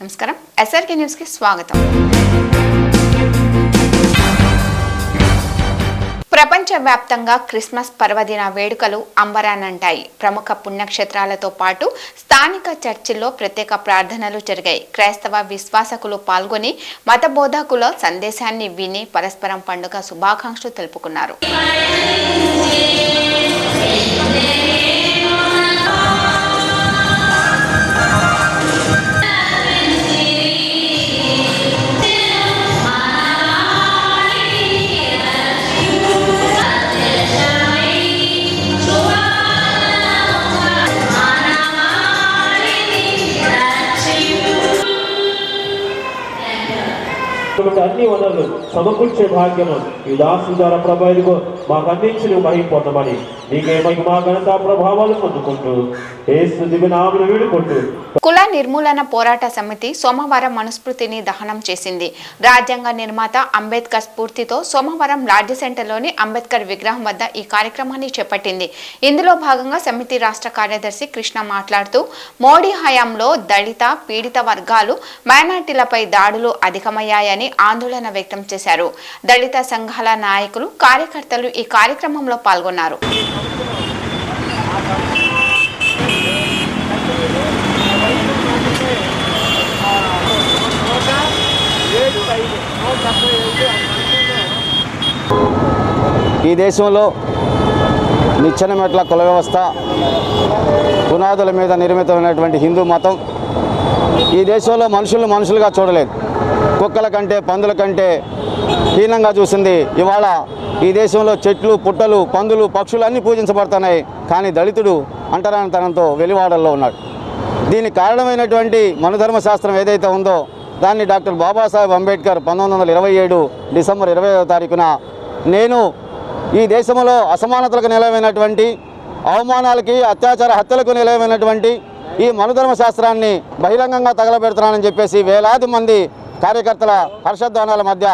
నమస్కారం. ఎస్ఆర్కే న్యూస్కి స్వాగతం. ప్రపంచవ్యాప్తంగా క్రిస్మస్ పర్వదిన వేడుకలు అంబరానంటాయి ప్రముఖ పుణ్యక్షేత్రాలతో పాటు స్థానిక చర్చిల్లో ప్రత్యేక ప్రార్థనలు జరిగాయి. క్రైస్తవ విశ్వాసకులు పాల్గొని మత బోధకుల సందేశాన్ని విని పరస్పరం పండుగ శుభాకాంక్షలు తెలుపుకున్నారు. సమకూర్చే భాగ్యము. ఈ దాసు ద్వారా ప్రభా ఇదిగో మాకు అందించి నువ్వు మహిమ పొందమని కుల నిర్మూలన పోరాట సమితి సోమవారం మనుస్మృతిని దహనం చేసింది. రాజ్యాంగ నిర్మాత అంబేద్కర్ స్ఫూర్తితో సోమవారం లాడ్జి సెంటర్లోని అంబేద్కర్ విగ్రహం వద్ద ఈ కార్యక్రమాన్ని చేపట్టింది. ఇందులో భాగంగా సమితి రాష్ట్ర కార్యదర్శి కృష్ణ మాట్లాడుతూ మోడీ హయాంలో దళిత పీడిత వర్గాలు మైనార్టీలపై దాడులు అధికమయ్యాయని ఆందోళన వ్యక్తం చేశారు. దళిత సంఘాల నాయకులు కార్యకర్తలు ఈ కార్యక్రమంలో పాల్గొన్నారు. ఈ దేశంలో నిచ్చెన మెట్ల కుల వ్యవస్థ పునాదుల మీద నిర్మితమైనటువంటి హిందూ మతం ఈ దేశంలో మనుషులు మనుషులుగా చూడలేదు. కుక్కల కంటే పందుల కంటే హీనంగా చూసింది ఇవాళ ఈ దేశంలో చెట్లు పుట్టలు పందులు పక్షులు అన్నీ పూజించబడుతున్నాయి. కానీ దళితుడు అంటరానితనంతో వెలివాడల్లో ఉన్నాడు. దీనికి కారణమైనటువంటి మనుధర్మ శాస్త్రం ఏదైతే ఉందో దాన్ని డాక్టర్ బాబాసాహెబ్ అంబేద్కర్ పంతొమ్మిది వందల ఇరవై ఏడు డిసెంబర్ ఇరవై తారీఖున నేను ఈ దేశంలో అసమానతలకు నిలవైనటువంటి అవమానాలకి అత్యాచార హత్యలకు నిలవైనటువంటి ఈ మనుధర్మ శాస్త్రాన్ని బహిరంగంగా తగలబెడుతున్నానని చెప్పేసి వేలాది మంది కార్యకర్తల హర్షధ్వానాల మధ్య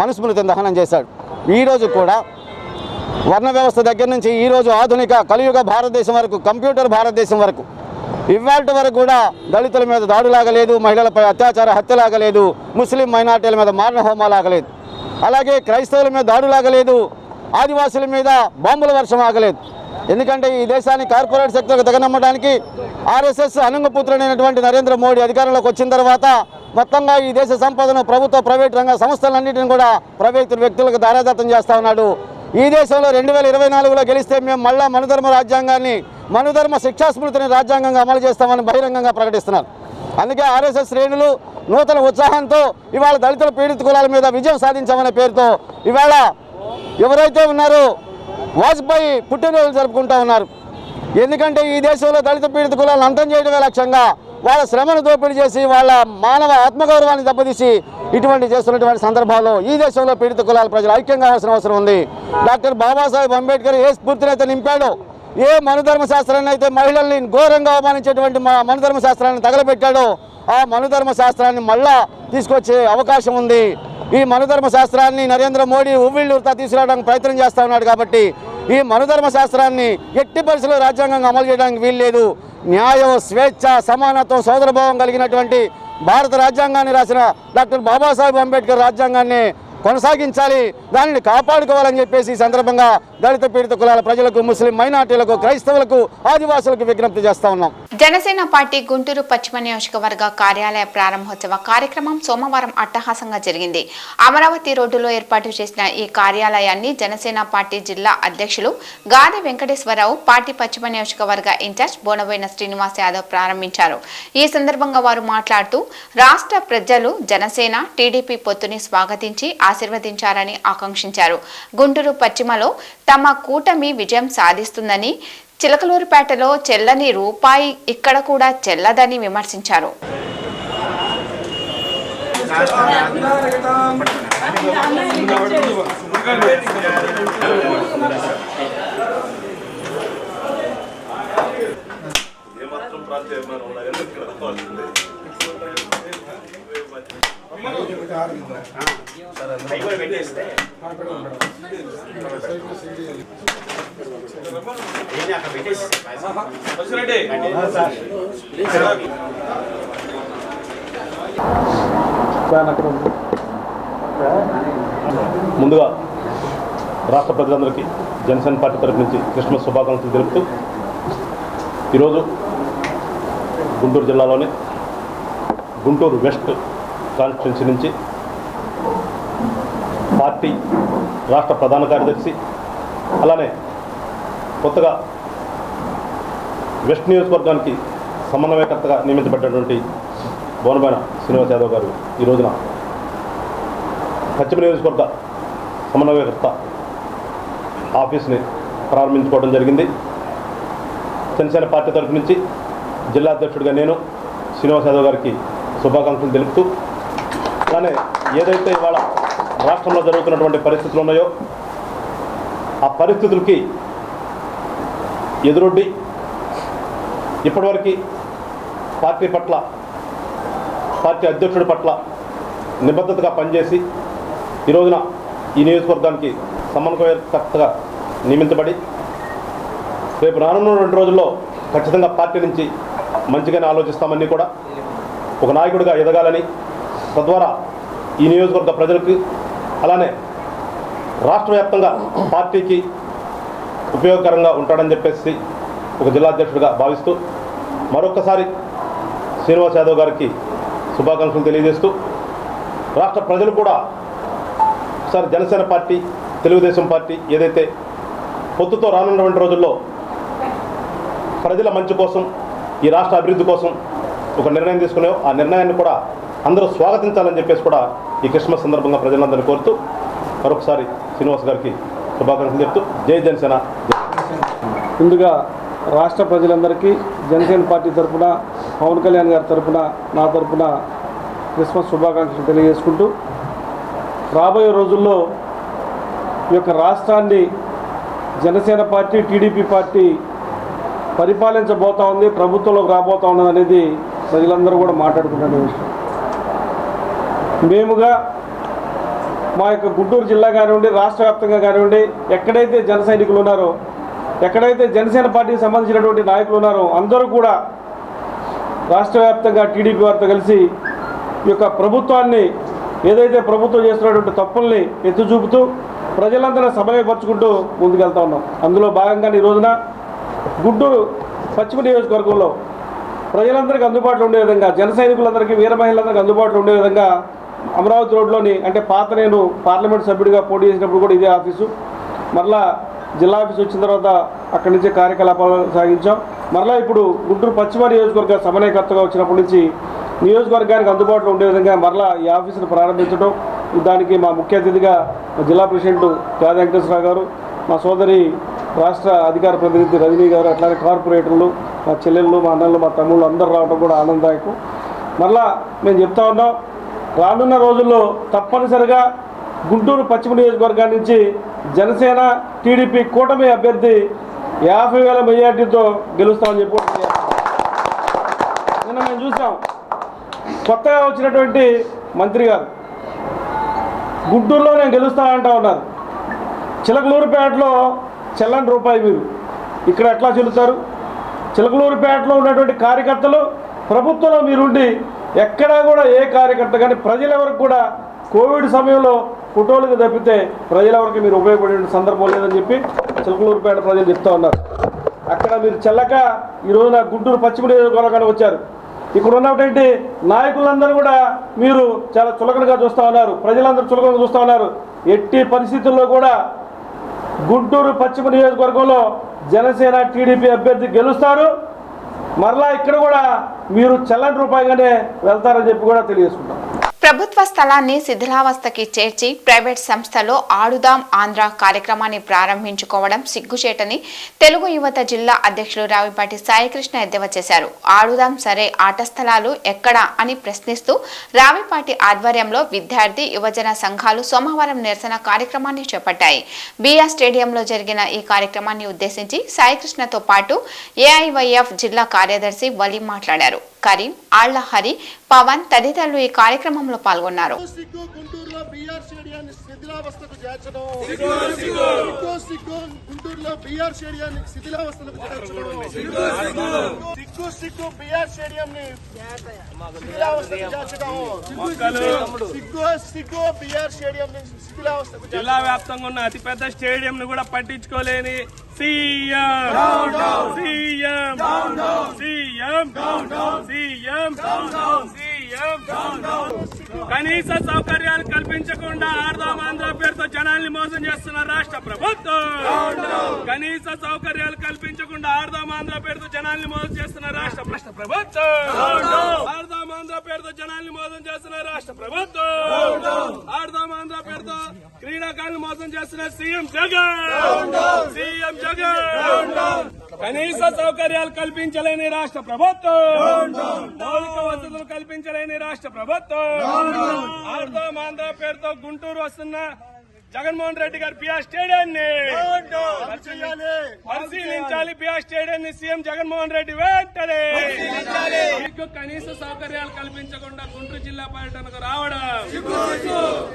మనుస్మృతిని దహనం చేశాడు. ఈరోజు కూడా వర్ణ వ్యవస్థ దగ్గర నుంచి ఈరోజు ఆధునిక కలియుగ భారతదేశం వరకు కంప్యూటర్ భారతదేశం వరకు ఇవాళ వరకు కూడా దళితుల మీద దాడులాగలేదు మహిళలపై అత్యాచార హత్యలాగలేదు ముస్లిం మైనార్టీల మీద మారణ హోమాలాగలేదు అలాగే క్రైస్తవుల మీద దాడులాగలేదు ఆదివాసుల మీద బాంబుల వర్షం ఆగలేదు. ఎందుకంటే ఈ దేశాన్ని కార్పొరేట్ శక్తులకు తెగనమ్మడానికి ఆర్ఎస్ఎస్ అనుంగపుత్రుడైనటువంటి నరేంద్ర మోడీ అధికారంలోకి వచ్చిన తర్వాత మొత్తంగా ఈ దేశ సంపదను ప్రభుత్వ ప్రైవేట్ రంగ సంస్థలన్నింటిని కూడా ప్రైవేట్ వ్యక్తులకు దారాదత్తం చేస్తూ ఉన్నాడు. ఈ దేశంలో రెండు వేల ఇరవై నాలుగులో గెలిస్తే మేము మళ్ళా మనుధర్మ రాజ్యాంగాన్ని మనుధర్మ శిక్షాస్మృతిని రాజ్యాంగంగా అమలు చేస్తామని బహిరంగంగా ప్రకటిస్తున్నారు. అందుకే ఆర్ఎస్ఎస్ శ్రేణులు నూతన ఉత్సాహంతో ఇవాళ దళితుల పీడిత కులాల మీద విజయం సాధించామనే పేరుతో ఇవాళ ఎవరైతే ఉన్నారో వాజ్పేయి పుట్టినరోజు జరుపుకుంటా ఉన్నారు. ఎందుకంటే ఈ దేశంలో దళిత పీడిత కులాలను అంతం చేయడమే లక్ష్యంగా వాళ్ళ శ్రమను దోపిడీ చేసి వాళ్ళ మానవ ఆత్మగౌరవాన్ని దెబ్బతీసి ఇటువంటి చేస్తున్నటువంటి సందర్భాల్లో ఈ దేశంలో పీడిత కులాల ప్రజలు ఐక్యం కావాల్సిన అవసరం ఉంది. డాక్టర్ బాబాసాహెబ్ అంబేద్కర్ ఏ స్ఫూర్తినైతే నింపాడో ఏ మనుధర్మ శాస్త్రాన్ని అయితే మహిళల్ని ఘోరంగా అవమానించేటువంటి మా మనుధర్మ శాస్త్రాన్ని తగలబెట్టాడో ఆ మనుధర్మ శాస్త్రాన్ని మళ్ళా తీసుకొచ్చే అవకాశం ఉంది. ఈ మనుధర్మ శాస్త్రాన్ని నరేంద్ర మోడీ ఉవ్విళ్ళూరుతా తీసుకురావడానికి ప్రయత్నం చేస్తూ ఉన్నాడు కాబట్టి ఈ మనుధర్మ శాస్త్రాన్ని ఎట్టి పరిస్థితుల్లో రాజ్యాంగంగా అమలు చేయడానికి వీల్లేదు. న్యాయం స్వేచ్ఛ సమానత్వం సోదరభావం కలిగినటువంటి భారత రాజ్యాంగాన్ని రాసిన డాక్టర్ బాబాసాహెబ్ అంబేద్కర్ రాజ్యాంగాన్ని కొనసాగించాలి. దానిని కాపాడుకోవాలని చెప్పేసి ఈ సందర్భంగా దళిత పీడిత కులాల ప్రజలకు ముస్లిం మైనార్టీలకు క్రైస్తవులకు ఆదివాసులకు విజ్ఞప్తి చేస్తా ఉన్నాం. జనసేన పార్టీ గుంటూరు పశ్చిమ నియోజకవర్గ కార్యాలయ ప్రారంభోత్సవ కార్యక్రమం సోమవారం అట్టహాసంగా జరిగింది. అమరావతి రోడ్డులో ఏర్పాటు చేసిన ఈ కార్యాలయాన్ని జనసేన పార్టీ జిల్లా అధ్యక్షులు గాది వెంకటేశ్వరరావు పార్టీ పశ్చిమ నియోజకవర్గ ఇన్ఛార్జ్ బోనబోయిన శ్రీనివాస్ యాదవ్ ప్రారంభించారు. ఈ సందర్భంగా వారు మాట్లాడుతూ రాష్ట్ర ప్రజలు జనసేన టీడీపీ పొత్తుని స్వాగతించి ఆ ఆశీర్వదించారని ఆకాంక్షించారు. గుంటూరు పశ్చిమలో తమ కూటమి విజయం సాధిస్తుందని చిలకలూరుపేటలో చెల్లని రూపాయి ఇక్కడ కూడా చెల్లదని విమర్శించారు. ప్రాంతం ముందుగా రాష్ట్ర ప్రజలందరికీ జనసేన పార్టీ తరఫు నుంచి క్రిస్మస్ శుభాకాంక్షలు తెలుపుతూ ఈరోజు గుంటూరు జిల్లాలోని గుంటూరు వెస్ట్ కాన్స్టిట్యున్సీ నుంచి పార్టీ రాష్ట్ర ప్రధాన కార్యదర్శి అలానే కొత్తగా వెస్ట్ నియోజకవర్గానికి సమన్వయకర్తగా నియమించబడ్డటువంటి బోనబాన శ్రీనివాస్ యాదవ్ గారు ఈ రోజున పశ్చిమ నియోజకవర్గ సమన్వయకర్త ఆఫీస్ని ప్రారంభించుకోవడం జరిగింది. జనసేన పార్టీ తరఫు నుంచి జిల్లా అధ్యక్షుడిగా నేను శ్రీనివాస్ యాదవ్ గారికి శుభాకాంక్షలు తెలుపుతూ అలానే ఏదైతే ఇవాళ రాష్ట్రంలో జరుగుతున్నటువంటి పరిస్థితులు ఉన్నాయో ఆ పరిస్థితులకి ఎదురొడ్డి ఇప్పటివరకు పార్టీ పట్ల పార్టీ అధ్యక్షుడి పట్ల నిబద్ధతగా పనిచేసి ఈ రోజున ఈ నియోజకవర్గానికి సమన్వయకర్తగా నియమించబడి రేపు రానున్న రెండు రోజుల్లో ఖచ్చితంగా పార్టీ నుంచి మంచిగానే ఆలోచిస్తామని కూడా ఒక నాయకుడిగా ఎదగాలని తద్వారా ఈ నియోజకవర్గ ప్రజలకి అలానే రాష్ట్ర వ్యాప్తంగా పార్టీకి ఉపయోగకరంగా ఉంటాడని చెప్పేసి ఒక జిల్లా అధ్యక్షుడిగా భావిస్తూ మరొకసారి శ్రీనివాస్ యాదవ్ గారికి శుభాకాంక్షలు తెలియజేస్తూ రాష్ట్ర ప్రజలు కూడా ఒకసారి జనసేన పార్టీ తెలుగుదేశం పార్టీ ఏదైతే పొత్తుతో రానున్నటువంటి రోజుల్లో ప్రజల మంచి కోసం ఈ రాష్ట్ర అభివృద్ధి కోసం ఒక నిర్ణయం తీసుకున్నాయో ఆ నిర్ణయాన్ని కూడా అందరూ స్వాగతించాలని చెప్పేసి కూడా ఈ క్రిస్మస్ సందర్భంగా ప్రజలందరినీ కోరుతూ మరొకసారి శ్రీనివాస్ గారికి శుభాకాంక్షలు చెప్తూ జై జనసేన. ముందుగా రాష్ట్ర ప్రజలందరికీ జనసేన పార్టీ తరపున పవన్ కళ్యాణ్ గారి తరపున నా తరపున క్రిస్మస్ శుభాకాంక్షలు తెలియజేసుకుంటూ రాబోయే రోజుల్లో ఈ యొక్క రాష్ట్రాన్ని జనసేన పార్టీ టీడీపీ పార్టీ పరిపాలించబోతా ఉంది ప్రభుత్వంలోకి రాబోతా ఉన్నది అనేది ప్రజలందరూ కూడా మాట్లాడుకుంటున్న విషయం. మేముగా మా యొక్క గుంటూరు జిల్లా కానివ్వండి రాష్ట్ర వ్యాప్తంగా కానివ్వండి ఎక్కడైతే జన సైనికులు ఉన్నారో ఎక్కడైతే జనసేన పార్టీకి సంబంధించినటువంటి నాయకులు ఉన్నారో అందరూ కూడా రాష్ట్ర వ్యాప్తంగా టీడీపీ వారితో కలిసి ఈ యొక్క ప్రభుత్వాన్ని ఏదైతే ప్రభుత్వం చేస్తున్నటువంటి తప్పుల్ని ఎత్తు చూపుతూ ప్రజలందరూ సమయపరుచుకుంటూ ముందుకెళ్తా ఉన్నాం. అందులో భాగంగా ఈ రోజున గుంటూరు పశ్చిమ నియోజకవర్గంలో ప్రజలందరికీ అందుబాటులో ఉండే విధంగా జన సైనికులందరికీ వీర మహిళలందరికీ అందుబాటులో ఉండే విధంగా అమరావతి రోడ్లోని అంటే పాత నేను పార్లమెంట్ సభ్యుడిగా పోటీ చేసినప్పుడు కూడా ఇదే ఆఫీసు. మరలా జిల్లా ఆఫీస్ వచ్చిన తర్వాత అక్కడి నుంచే కార్యకలాపాలు సాగించాం. మరలా ఇప్పుడు గుంటూరు పశ్చిమ నియోజకవర్గ సమన్వయకర్తగా వచ్చినప్పటి నుంచి నియోజకవర్గానికి అందుబాటులో ఉండే విధంగా మరలా ఈ ఆఫీసును ప్రారంభించడం దానికి మా ముఖ్య అతిథిగా జిల్లా ప్రెసిడెంట్ గాది వెంకటేశ్వరరావు గారు మా సోదరి రాష్ట్ర అధికార ప్రతినిధి రజనీ గారు అట్లానే కార్పొరేటర్లు మా చెల్లెళ్ళు మా అన్నలు మా తమ్ముళ్ళు అందరూ రావడం కూడా ఆనందదాయకం. మరలా మేము చెప్తా ఉన్నాం రానున్న రోజుల్లో తప్పనిసరిగా గుంటూరు పశ్చిమ నియోజకవర్గం నుంచి జనసేన టీడీపీ కూటమి అభ్యర్థి యాభై వేల మెజార్టీతో గెలుస్తామని చెప్పి నిన్న మేము చూసాం. కొత్తగా వచ్చినటువంటి మంత్రి గారు గుంటూరులో నేను గెలుస్తానంటా ఉన్నారు. చిలకలూరుపేటలో చెల్లని రూపాయి మీరు. ఇక్కడ ఎట్లా చెల్లుతారు? చిలకలూరుపేటలో ఉన్నటువంటి కార్యకర్తలు ప్రభుత్వంలో మీరుండి ఎక్కడా కూడా ఏ కార్యకర్త కానీ ప్రజలెవరికి కూడా కోవిడ్ సమయంలో ఫోటోలకు తప్పితే ప్రజలెవరికి మీరు ఉపయోగపడే సందర్భం లేదని చెప్పి చిలకలూరుపేట ప్రజలు చెప్తా ఉన్నారు. అక్కడ మీరు చెల్లక ఈ రోజున గుంటూరు పశ్చిమ నియోజకవర్గానికి వచ్చారు. ఇక్కడ ఉన్నటువంటి నాయకులందరూ కూడా మీరు చాలా చులకనగా చూస్తూ ఉన్నారు. ప్రజలందరూ చులకనగా చూస్తూ ఉన్నారు. ఎట్టి పరిస్థితుల్లో కూడా గుంటూరు పశ్చిమ నియోజకవర్గంలో జనసేన టీడీపీ అభ్యర్థి గెలుస్తారు. మరలా ఇక్కడ కూడా మీరు చెల్లని కంటే వెళ్తారని చెప్పి కూడా తెలియజేసుకుంటాం. ప్రభుత్వ స్థలాన్ని శిథిలావస్థకి చేర్చి ప్రైవేట్ సంస్థలో ఆడుదాం ఆంధ్ర కార్యక్రమాన్ని ప్రారంభించుకోవడం సిగ్గుచేటని తెలుగు యువత జిల్లా అధ్యక్షులు రావిపాటి సాయికృష్ణ ఎద్దేవా చేశారు. ఆడుదాం సరే ఆట స్థలాలు ఎక్కడా అని ప్రశ్నిస్తూ రావిపాటి ఆధ్వర్యంలో విద్యార్థి యువజన సంఘాలు సోమవారం నిరసన కార్యక్రమాన్ని చేపట్టాయి. బీఆర్ స్టేడియంలో జరిగిన ఈ కార్యక్రమాన్ని ఉద్దేశించి సాయికృష్ణతో పాటు ఏఐవైఎఫ్ జిల్లా కార్యదర్శి వలి మాట్లాడారు. కరీం ఆళ్ళ హరి పవన్ తదితరులు ఈ కార్యక్రమంలో పాల్గొన్నారు. జిల్లా వ్యాప్తంగా ఉన్న అతిపెద్ద స్టేడియం ను కూడా పట్టించుకోలేని CM. CM. CM. CM. CM. కనీస సౌకర్యాలు కల్పించకుండా ఆడదాం ఆంధ్ర పేరుతో జనాల్ని మోసం చేస్తున్న రాష్ట్ర ప్రభుత్వం. కనీస సౌకర్యాలు కల్పించకుండా ఆడదాం ఆంధ్ర పేరుతో జనాల్ని మోసం చేస్తున్న రాష్ట్ర ప్రభుత్వం. ఆడదాం ఆంధ్ర పేరుతో జనాల్ని మోసం చేస్తున్న రాష్ట్ర ప్రభుత్వం. ఆడదాం ఆంధ్ర పేరుతో క్రీడాకారులు మోసం చేస్తున్న సీఎం జగన్. సీఎం జగన్. కనీస సౌకర్యాలు కల్పించలేని రాష్ట్ర ప్రభుత్వం. మౌలిక వసతులు కల్పించలేని రాష్ట్ర ప్రభుత్వం. ఆడదాం ఆంధ్ర పేరుతో గుంటూరు వస్తున్న జగన్మోహన్ రెడ్డి గారి బిఆర్ స్టేడియాన్ని పరిశీలించాలి బిఆర్ స్టేడియాన్ని సీఎం జగన్మోహన్ రెడ్డి వెంటనే. మీకు కనీస సౌకర్యాలు కల్పించకుండా గుంటూరు జిల్లా పర్యటనకు రావడం.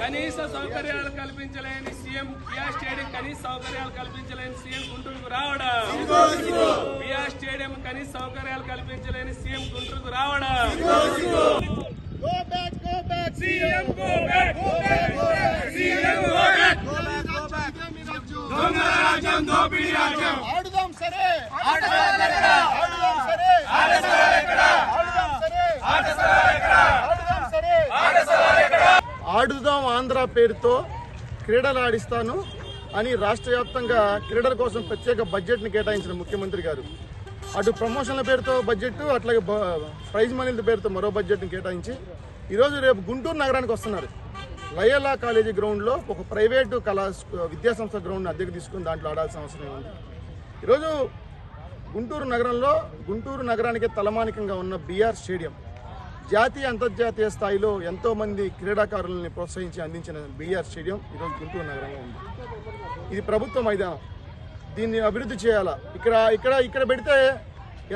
కనీస సౌకర్యాలు కల్పించలేని సీఎం బిఆర్ స్టేడియం కనీస సౌకర్యాలు కల్పించలేని సీఎం గుంటూరుకు రావడం. బిఆర్ స్టేడియం కనీస సౌకర్యాలు కల్పించలేని సీఎం గుంటూరుకు రావడం. ఆడుదాం సరే ఆడుదాం సరే ఆడుదాం సరే ఆడుదాం సరే. ఆడుదాం ఆంధ్ర పేరుతో క్రీడలు ఆడిస్తాను అని రాష్ట్ర వ్యాప్తంగా క్రీడల కోసం ప్రత్యేక బడ్జెట్ని కేటాయించిన ముఖ్యమంత్రి గారు. అటు ప్రమోషన్ల పేరుతో బడ్జెట్ అట్లాగే ప్రైజ్ మనీల పేరుతో మరో బడ్జెట్ని కేటాయించి ఈరోజు రేపు గుంటూరు నగరానికి వస్తున్నారు. లయలా కాలేజీ గ్రౌండ్లో ఒక ప్రైవేటు కళా విద్యాసంస్థ గ్రౌండ్ని అద్దెకు తీసుకుని దాంట్లో ఆడాల్సిన అవసరం ఉంది ఈరోజు గుంటూరు నగరంలో గుంటూరు నగరానికి తలమానికంగా ఉన్న బీఆర్ స్టేడియం జాతీయ అంతర్జాతీయ స్థాయిలో ఎంతోమంది క్రీడాకారులని ప్రోత్సహించి అందించిన బీఆర్ స్టేడియం ఈరోజు గుంటూరు నగరంలో ఉంది. ఇది ప్రభుత్వ మైదానం. దీన్ని అభివృద్ధి చేయాలా? ఇక్కడ ఇక్కడ ఇక్కడ పెడితే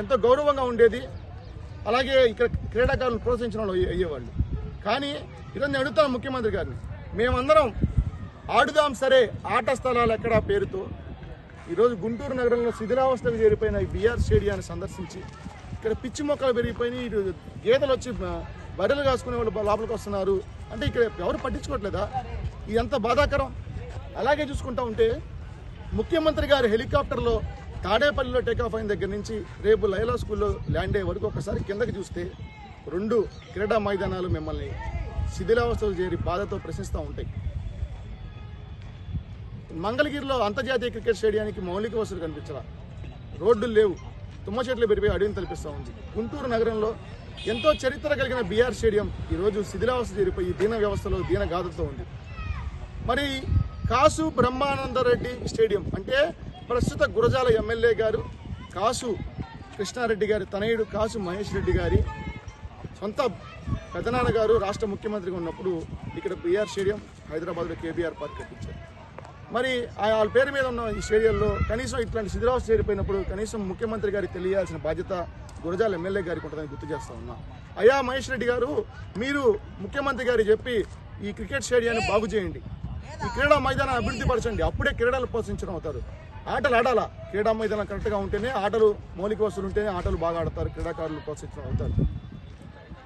ఎంతో గౌరవంగా ఉండేది. అలాగే ఇక్కడ క్రీడాకారులను ప్రోత్సహించడం అయ్యేవాళ్ళు. కానీ ఈరోజు నేను అడుగుతాను ముఖ్యమంత్రి గారిని మేమందరం ఆడుదాం సరే ఆట స్థలాలు ఎక్కడా పేరుతో. ఈరోజు గుంటూరు నగరంలో శిథిలావస్థకు చేరిపోయిన ఈ బీఆర్ స్టేడియాన్ని సందర్శించి ఇక్కడ పిచ్చి మొక్కలు పెరిగిపోయినాయి. ఈరోజు గేదెలు వచ్చి బ- బర్రెలు కాసుకునే వాళ్ళు లోపలికి వస్తున్నారు. అంటే ఇక్కడ ఎవరు పట్టించుకోవట్లేదా? ఇది ఎంత బాధాకరం. అలాగే చూసుకుంటా ఉంటే ముఖ్యమంత్రి గారు హెలికాప్టర్లో తాడేపల్లిలో టేకాఫ్ అయిన దగ్గర నుంచి రేపు లైలా స్కూల్లో ల్యాండ్ అయ్యే వరకు ఒకసారి కిందకి చూస్తే రెండు క్రీడా మైదానాలు మిమ్మల్ని శిథిలావస్థలు చేరి బాధతో ప్రశ్నిస్తూ ఉంటాయి. మంగళగిరిలో అంతర్జాతీయ క్రికెట్ స్టేడియానికి మౌలిక వసతులు కనిపించాల? రోడ్లు లేవు. తుమ్మ చెట్లు పెరిగిపోయి అడవిని తలపిస్తూ ఉంది. గుంటూరు నగరంలో ఎంతో చరిత్ర కలిగిన బీఆర్ స్టేడియం ఈరోజు శిథిలావస్థ చేరిపోయి దీన వ్యవస్థలో దీన గాథతో ఉంది. మరి కాసు బ్రహ్మానందరెడ్డి స్టేడియం అంటే ప్రస్తుత గురజాల ఎమ్మెల్యే గారు కాసు కృష్ణారెడ్డి గారి తనయుడు కాసు మహేష్ రెడ్డి గారి సొంత పెదనాన్న గారు రాష్ట్ర ముఖ్యమంత్రిగా ఉన్నప్పుడు ఇక్కడ బీఆర్ స్టేడియం హైదరాబాద్లో కేబీఆర్ పార్క్ కట్టించారు. మరి వాళ్ళ పేరు మీద ఉన్న ఈ స్టేడియంలో కనీసం ఇట్లాంటి శిథిరావస్థ చేరిపోయినప్పుడు కనీసం ముఖ్యమంత్రి గారికి తెలియాల్సిన బాధ్యత గురజాల ఎమ్మెల్యే గారికి ఉంటుందని గుర్తు చేస్తా ఉన్నా. అయ్యా మహేష్ రెడ్డి గారు మీరు ముఖ్యమంత్రి గారు చెప్పి ఈ క్రికెట్ స్టేడియాన్ని బాగు చేయండి. ఈ క్రీడా మైదానం అభివృద్ధి పరచండి. అప్పుడే క్రీడలు ప్రోత్సహించడం అవుతారు. ఆటలు ఆడాలా? క్రీడా మైదానం కరెక్ట్గా ఉంటేనే ఆటలు మౌలిక వసతులు ఉంటేనే ఆటలు బాగా ఆడతారు క్రీడాకారులు ప్రోత్సహించడం అవుతారు.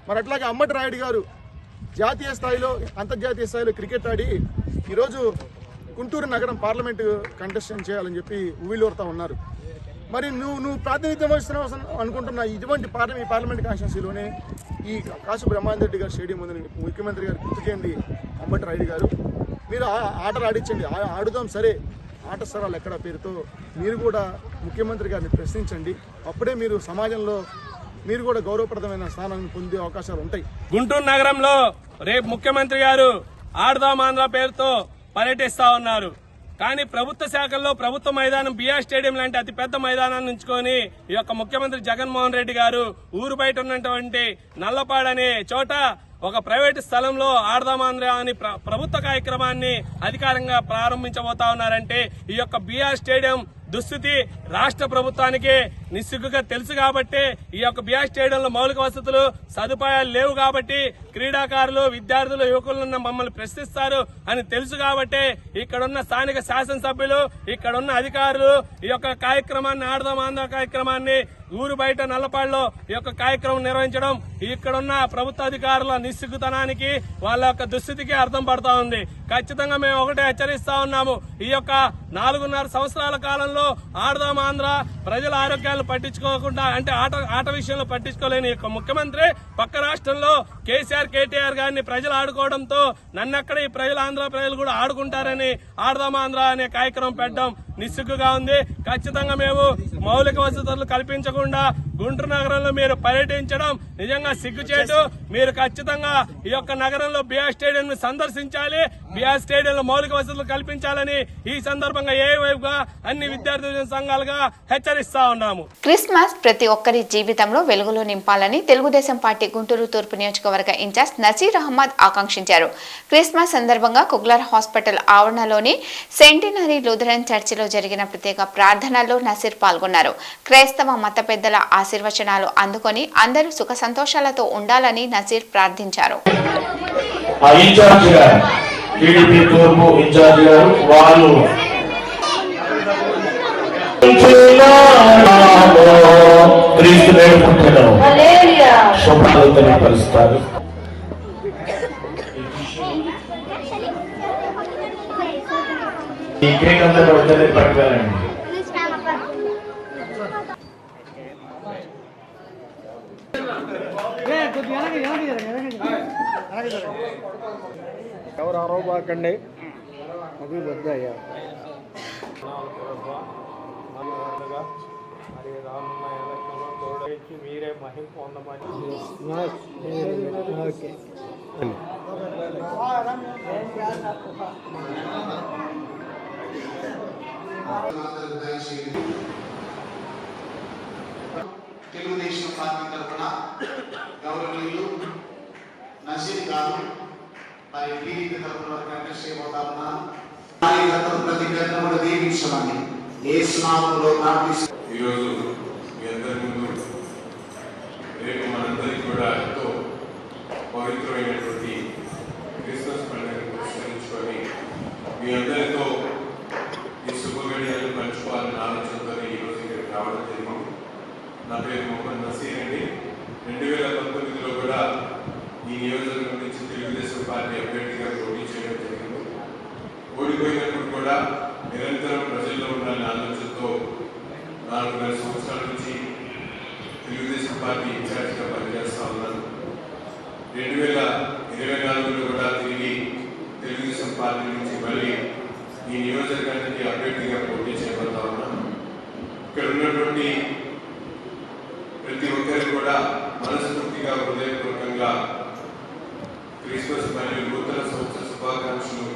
మరి అట్లాగే అమ్మటి రాయుడు గారు జాతీయ స్థాయిలో అంతర్జాతీయ స్థాయిలో క్రికెట్ ఆడి ఈరోజు గుంటూరు నగరం పార్లమెంటు కంటెస్టెంట్ చేయాలని చెప్పి ఉవ్విలూరుతా ఉన్నారు. మరి నువ్వు నువ్వు ప్రాతినిధ్యం వహిస్తున్నావు అనుకుంటున్న ఇటువంటి పార్లమెంట్ ఈ పార్లమెంట్ కాన్స్టిట్యూన్సీలోనే ఈ కాసు బ్రహ్మానంద రెడ్డి గారి స్టేడియం ఉందని ముఖ్యమంత్రి గారు గుర్తు చేయండి అంబటి రాయుడు గారు. మీరు ఆ- ఆటలు ఆడించండి ఆ- ఆడుదాం సరే ఆట స్థలాలు ఎక్కడ పేరుతో మీరు కూడా ముఖ్యమంత్రి గారిని ప్రశ్నించండి. అప్పుడే మీరు సమాజంలో మీరు కూడా గౌరవప్రదమైన స్థానాన్ని పొందే అవకాశాలు ఉంటాయి. గుంటూరు నగరంలో రేపు ముఖ్యమంత్రి గారు ఆడదాం ఆంధ్ర పేరుతో పర్యటిస్తా ఉన్నారు. కానీ ప్రభుత్వ శాఖల్లో ప్రభుత్వ మైదానం బిఆర్ స్టేడియం లాంటి అతి పెద్ద మైదానాన్ని ఉంచుకొని ఈ యొక్క ముఖ్యమంత్రి జగన్మోహన్ రెడ్డి గారు ఊరు బయట ఉన్నటువంటి నల్లపాడనే అనే చోట ఒక ప్రైవేటు స్థలంలో ఆడదామాంధ్ర అని ప్ర- ప్రభుత్వ కార్యక్రమాన్ని అధికారంగా ప్రారంభించబోతా ఉన్నారంటే ఈ యొక్క బీఆర్ స్టేడియం దుస్థితి రాష్ట్ర ప్రభుత్వానికి నిస్సిగ్గుగా తెలుసు కాబట్టి ఈ యొక్క బిఆర్ స్టేడియంలో మౌలిక వసతులు సదుపాయాలు లేవు కాబట్టి క్రీడాకారులు విద్యార్థులు యువకులను మమ్మల్ని ప్రశ్నిస్తారు అని తెలుసు కాబట్టి ఇక్కడున్న స్థానిక శాసనసభ్యులు ఇక్కడున్న అధికారులు ఈ యొక్క కార్యక్రమాన్ని ఆడదాం ఆంధ్ర కార్యక్రమాన్ని ఊరు బయట నల్లపాడులో ఈ యొక్క కార్యక్రమం నిర్వహించడం ఇక్కడున్న ప్రభుత్వ అధికారుల నిస్సిగ్గుతనానికి వాళ్ళ యొక్క దుస్థితికి అర్థం పడతా ఉంది. ఖచ్చితంగా మేము ఒకటే హెచ్చరిస్తా ఉన్నాము. ఈ యొక్క నాలుగున్నర సంవత్సరాల కాలంలో ఆడదాం ఆంధ్ర ప్రజల విషయాలు పట్టించుకోకుండా అంటే ఆట ఆట విషయంలో పట్టించుకోలేని యొక్క ముఖ్యమంత్రి పక్క రాష్ట్రంలో కేసీఆర్ కేటీఆర్ గారిని ప్రజలు ఆడుకోవడంతో నన్నెక్కడ ఈ ప్రజలు ఆంధ్ర ప్రజలు కూడా ఆడుకుంటారని ఆడదాం ఆంధ్ర అనే కార్యక్రమం పెట్టడం నిస్సుగ్గుగా ఉంది. ఖచ్చితంగా మేము మౌలిక వసతులు కల్పించకుండా గుంటూరు నగరంలో మీరు పర్యటించడం నిజంగా సిగ్గుచేటు. మీరు ఖచ్చితంగా ఈ యొక్క నగరంలో బిఆర్ స్టేడియం ను సందర్శించాలి. బిఆర్ స్టేడియంలో మౌలిక వసతులు కల్పించాలని ఈ సందర్భంగా ఏ వైపుగా అన్ని విద్యార్థి సంఘాలుగా హెచ్చరిస్తా ఉన్నాము. క్రిస్మస్ ప్రతి ఒక్కరి జీవితంలో వెలుగులు నింపాలని తెలుగుదేశం పార్టీ గుంటూరు తూర్పు నియోజకవర్గ ఇన్ఛార్జ్ నసీర్ అహ్మద్ ఆకాంక్షించారు. క్రిస్మస్ సందర్భంగా కుగ్లర్ హాస్పిటల్ ఆవరణలోని సెంటినరీ లూథరన్ చర్చిలో జరిగిన ప్రత్యేక ప్రార్థనల్లో నసీర్ పాల్గొన్నారు. క్రైస్తవ మత పెద్దల ఆశీర్వచనాలు అందుకొని అందరూ సుఖ సంతోషాలతో ఉండాలని నసీర్ ప్రార్థించారు. ఇన్ఛార్జ్ గారు టీడీపీ తూర్పు ఇన్ఛార్జ్ గారు వాళ్ళు క్రీస్తు నేర్పుతున్నాం శుభ్రతలు తెలియపరుస్తారు ఈ కేక్ అంతా పడుతుంది పట్టుకోవాలండి ఎవరు అరవబాకండి అది పెద్ద అయ్యా మీరే మహిమ పొందమని తెలుగుదేశం పార్టీ తరఫున గౌరవనీయులు నజీర్ గారు మరి టీడీపీ తరఫున కంటెస్ట్ చేయబోతా ప్రతి గంట కూడా దీవించమని ఏ స్నామంలో ప్రార్థిస్తూ ఈరోజు మీ అందరి ముందు రేపు మనందరికీ కూడా ఎంతో పవిత్రమైనటువంటి క్రిస్మస్ పండుగను పురస్కరించుకొని మీ అందరితో ఈ శుభగడియలు పంచుకోవాలని ఆలోచనతో ఈరోజు ఇక్కడికి రావడం జరిగింది నా పేరు మొహమ్మద్ నసీర్ అండి. రెండు వేల పంతొమ్మిదిలో కూడా ఈ నియోజకవర్గం నుంచి తెలుగుదేశం పార్టీ అభ్యర్థిగా పోటీ చేయడం జరిగింది. ఓడిపోయినప్పుడు కూడా నిరంతరం ప్రజల్లో ఉండాలనే ఆలోచనతో నాలుగున్నర సంవత్సరాల నుంచి తెలుగుదేశం పార్టీ ఇన్ఛార్జ్గా పనిచేస్తా ఉన్నాను రెండు వేల ఇరవై నాలుగులో కూడా తిరిగి తెలుగుదేశం పార్టీ నుంచి మళ్ళీ ఈ నియోజకవర్గానికి అభ్యర్థిగా పోటీ చేపడతా ఉన్నాను ఇక్కడ ఉన్నటువంటి ప్రతి ఒక్కరికి కూడా మనస్ఫూర్తిగా హృదయపూర్వకంగా క్రిస్మస్ మరియు నూతన సంవత్సర శుభాకాంక్షలు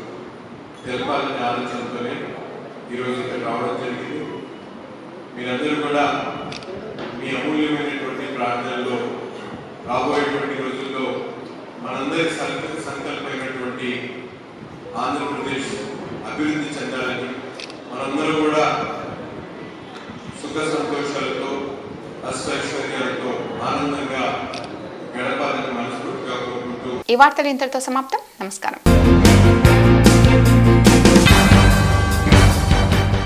తెలపాలనే ఆలోచనతోనే ఈరోజు ఇక్కడ రావడం జరిగింది. మీరందరూ కూడా మీ అమూల్యమైనటువంటి ప్రార్థనలో రాబోయేటువంటి రోజుల్లో మనందరి సంకల్ప సంకల్పమైనటువంటి ఆంధ్రప్రదేశ్ అభివృద్ధి చెందాలని మనందరూ కూడా సుఖ సంతోషాలతో అష్టైశ్వర్యాలతో ఆనందంగా గడపాలని మనస్ఫూర్తిగా కోరుకుంటూ ఈ వార్తలు ఇంతటితో సమాప్తం. నమస్కారం.